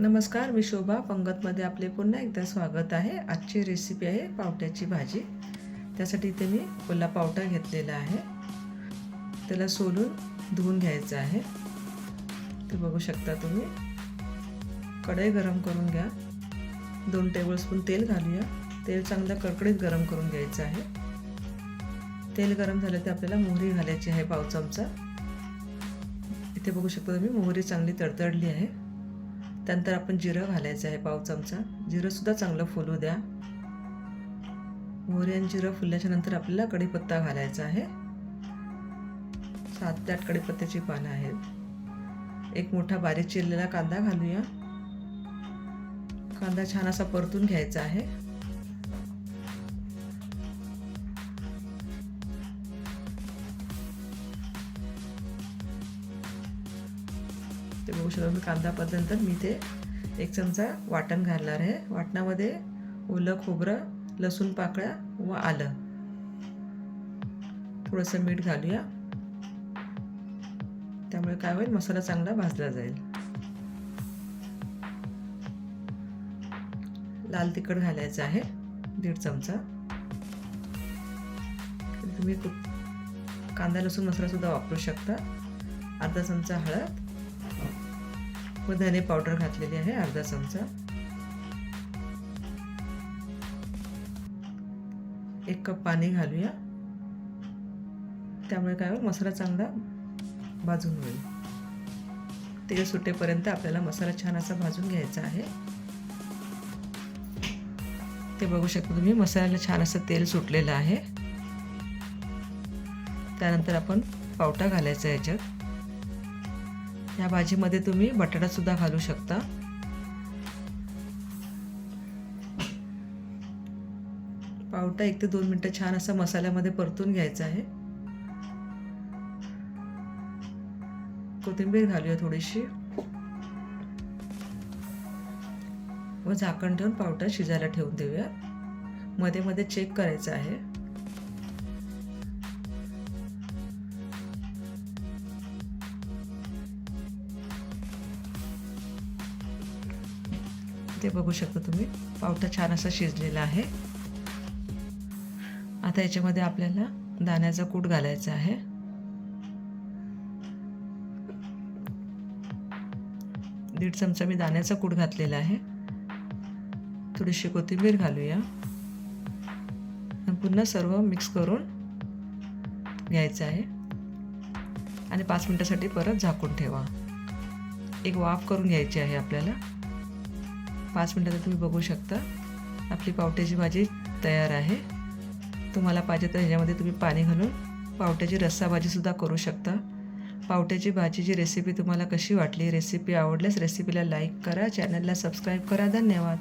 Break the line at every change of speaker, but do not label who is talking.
नमस्कार मी शोभा. पंगतमध्ये आपले पुन्हा एकदा स्वागत आहे. आजची रेसिपी आहे पावट्याची भाजी. त्यासाठी इथे मी ओला पावटा घेतलेला आहे. त्याला सोलून धुवून घ्यायचं आहे. ते बघू शकता तुम्ही. कढई गरम करून घ्या. दोन टेबलस्पून तेल घालूया. तेल चांगलं कडकडीत गरम करून घ्यायचं आहे. तेल गरम झालं तर आपल्याला मोहरी घालायची आहे पाव चमचा. इथे बघू शकता तुम्ही मोहरी चांगली तडतडली आहे. त्यानंतर आपण जिरं घालायचं आहे पाव चमचा. जिरंसुद्धा चांगलं फुलू द्या. मोहरी आणि जिरं फुलल्याच्या नंतर आपल्याला कढीपत्ता घालायचा आहे. सात ते आठ कढीपत्त्याची पानं आहेत. एक मोठा बारीक चिरलेला कांदा घालूया. कांदा छान असा परतून घ्यायचा आहे. ते बघू शकता मी कांदा परतल्यानंतर मी ते एक चमचा वाटण घालणार आहे. वाटणामध्ये ओलं खोबरं लसूण पाकळ्या व आलं. थोडंसं मीठ घालूया. त्यामुळे काय होईल? मसाला चांगला भाजला जाईल. लाल तिखट घालायचं आहे. दीड चमचा. तुम्ही कांदा लसूण मसाला सुद्धा वापरू शकता. अर्धा चमचा हळद. धने पावडर घातलेली आहे अर्धा चमचा. एक कप पाणी घालूया. त्यामुळे काय होईल मसाला चांगला भाजून होईल. तेल सुटेपर्यंत आपल्याला मसाला छान असा भाजून घ्यायचा आहे. ते बघू शकता तुम्ही मसाल्याला छान असं तेल सुटलेलं आहे. त्यानंतर आपण पावटा घालायचा याच्यात. या भाजीमध्ये तुम्ही बटाटासुद्धा घालू शकता. पावटा एक ते दोन मिनटं छान असा मसाल्यामध्ये परतून घ्यायचा आहे. कोथिंबीर घालूया थोडीशी. व झाकण ठेवून पावटा शिजायला ठेवून देऊया. मध्ये मध्ये चेक करायचं आहे. ते बघू शकता तुम्ही. पावटा छान असा शिजलेला आहे. आता याच्यामध्ये आपल्याला दाण्याचा कूट घालायचा आहे. दीड चमचा मी दाण्याचा कूट घातलेला आहे. थोडीशी कोथिंबीर घालूया. आणि पुन्हा सर्व मिक्स करून घ्यायचं आहे. आणि पाच मिनटासाठी परत झाकून ठेवा. एक वाफ करून घ्यायची आहे आपल्याला. पाच मिनटात तुम्ही बघू शकता. आपली पावट्याची भाजी तयार आहे. तुम्हाला पाहिजे तर ह्याच्यामध्ये तुम्ही पाणी घालून पावट्याची रस्सा भाजीसुद्धा करू शकता. पावट्याची भाजीची रेसिपी तुम्हाला कशी वाटली रेसिपी आवडल्यास रेसिपीला लाईक करा चॅनलला सबस्क्राईब करा. धन्यवाद.